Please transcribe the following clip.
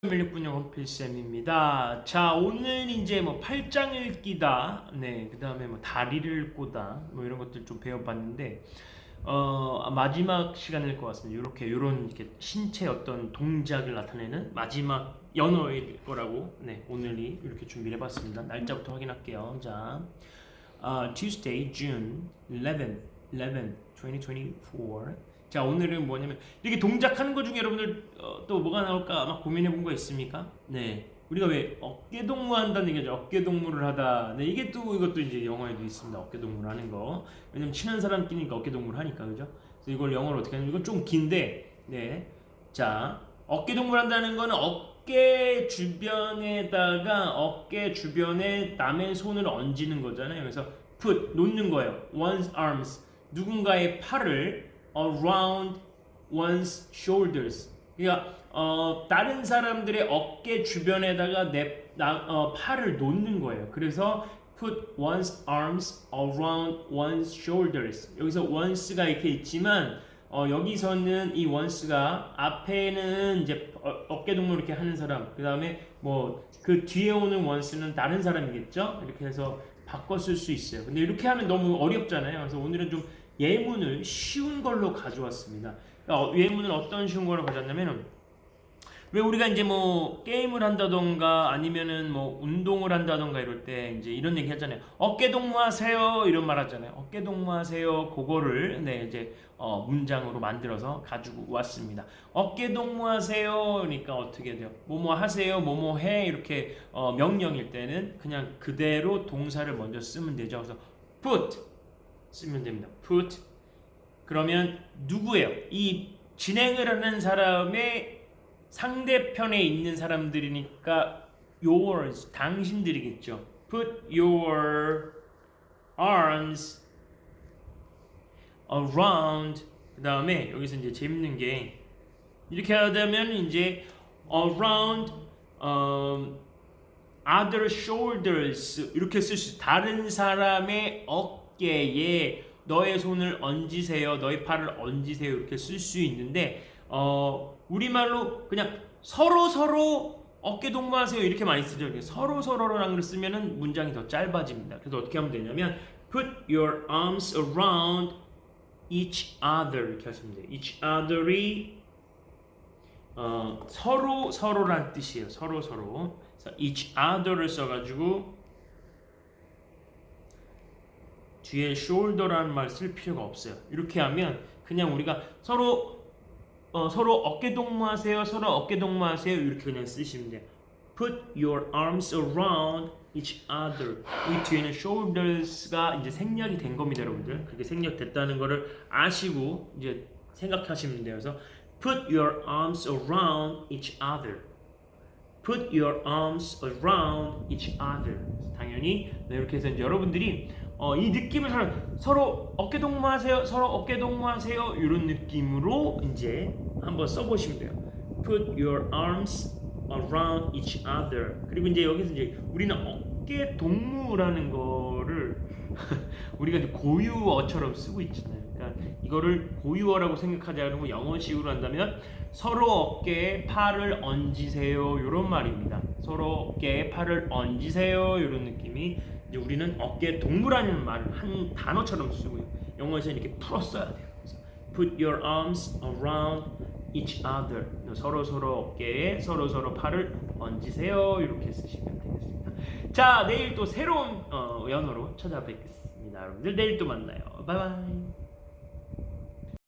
밀리분영 원필쌤입니다. 자, 오늘 이제 뭐 팔짱 읽기다, 네, 그 다음에 뭐 다리를 꼬다, 뭐 이런 것들 좀 배워봤는데, 어, 마지막 시간일 것 같습니다. 이렇게, 이런 이렇게 신체 어떤 동작을 나타내는 마지막 연어일 거라고, 네, 오늘이 이렇게 준비를 해봤습니다. 날짜부터 확인할게요. 자, 아, Tuesday, June 11, 11, 2024. 자 오늘은 뭐냐면 이렇게 동작하는 것 중에 여러분들 어, 또 뭐가 나올까 막 고민해 본 거 있습니까? 네. 우리가 왜 어깨 동무 한다는 얘기죠? 어깨 동무를 하다. 네 이게 또 이것도 이제 영어에도 있습니다. 어깨 동무를 하는 거. 왜냐면 친한 사람끼리니까 어깨 동무를 하니까 그죠? 그래서 이걸 영어로 어떻게 하냐면 이건 좀 긴데 네자 어깨 동무를 한다는 거는 어깨 주변에다가 어깨 주변에 남의 손을 얹는 거잖아요. 그래서 put 놓는 거예요. one's arms. 누군가의 팔을 around one's shoulders. 그러니까 어, 다른 사람들의 어깨 주변에다가 내 나, 어, 팔을 놓는 거예요. 그래서 put one's arms around one's shoulders. 여기서 once가 이렇게 있지만 어, 여기서는 이 once가 앞에는 이제 어, 깨 동무 이렇게 하는 사람, 그 다음에 뭐 그 뒤에 오는 once는 다른 사람이겠죠. 이렇게 해서 쓸수 있어요. 근데 이렇게 하면 너무 어렵잖아요. 그래서 오늘은 좀 예문을 쉬운 걸로 가져왔습니다. 어, 예문을 어떤 쉬운 걸로 가져왔냐면은 왜 우리가 이제 뭐 게임을 한다던가 아니면은 뭐 운동을 한다던가 이럴 때 이제 이런 얘기 하잖아요. 어깨 동무하세요 이런 말 하잖아요. 어깨 동무하세요. 그거를 네 이제 어, 문장으로 만들어서 가지고 왔습니다. 어깨 동무하세요. 그러니까 어떻게 돼요? 뭐뭐 하세요. 뭐뭐 해 이렇게 어, 명령일 때는 그냥 그대로 동사를 먼저 쓰면 되죠. 그래서 put 쓰면 됩니다. put 그러면 누구예요? 이 진행을 하는 사람의 상대편에 있는 사람들이니까 yours 당신들이겠죠. put your arms around 그 다음에 여기서 이제 재밌는 게 이렇게 하다면 이제 around um, other shoulders 이렇게 쓸 수 다른 사람의 어깨 에 너의 손을 얹으세요. 너의 팔을 얹으세요. 이렇게 쓸 수 있는데 어 우리말로 그냥 서로 서로 어깨 동무하세요. 이렇게 많이 쓰죠. 서로 서로랑 글 쓰면은 문장이 더 짧아집니다. 그래서 어떻게 하면 되냐면 put your arms around each other 이렇게 하시면 돼요. each other이 어, 서로 서로란 뜻이에요. 서로 서로. 그래서 each other를 써가지고 뒤에 shoulder라는 말 쓸 필요가 없어요. 이렇게 하면 그냥 우리가 서로 어, 서로 어깨 동무하세요. 서로 어깨 동무하세요. 이렇게 그냥 쓰시면 돼요. Put your arms around each other. 이 뒤에는 shoulders가 이제 생략이 된 겁니다, 여러분들. 그렇게 생략됐다는 거를 아시고 이제 생각하시면 돼요. 그래서 Put your arms around each other. Put your arms around each other. 당연히 네, 이렇게 해서 여러분들이 어, 이 느낌을 서로, 서로 어깨 동무하세요. 서로 어깨 동무하세요. 이런 느낌으로 이제 한번 써보시면 돼요. Put your arms around each other. 그리고 이제 여기서 이제 우리는 어깨 동무라는 거를 우리가 이제 고유어처럼 쓰고 있잖아요. 이거를 고유어라고 생각하지 않고 영어식으로 한다면 서로 어깨에 팔을 얹으세요 이런 말입니다. 서로 어깨에 팔을 얹으세요 이런 느낌이 이제 우리는 어깨 동무라는 말을 한 단어처럼 쓰고요. 영어에서 이렇게 풀어 써야 돼요. 그래서 Put your arms around each other. 서로 서로 어깨에 서로 서로 팔을 얹으세요 이렇게 쓰시면 되겠습니다. 자 내일 또 새로운 어, 연어로 찾아뵙겠습니다. 여러분들 내일 또 만나요. 바이바이.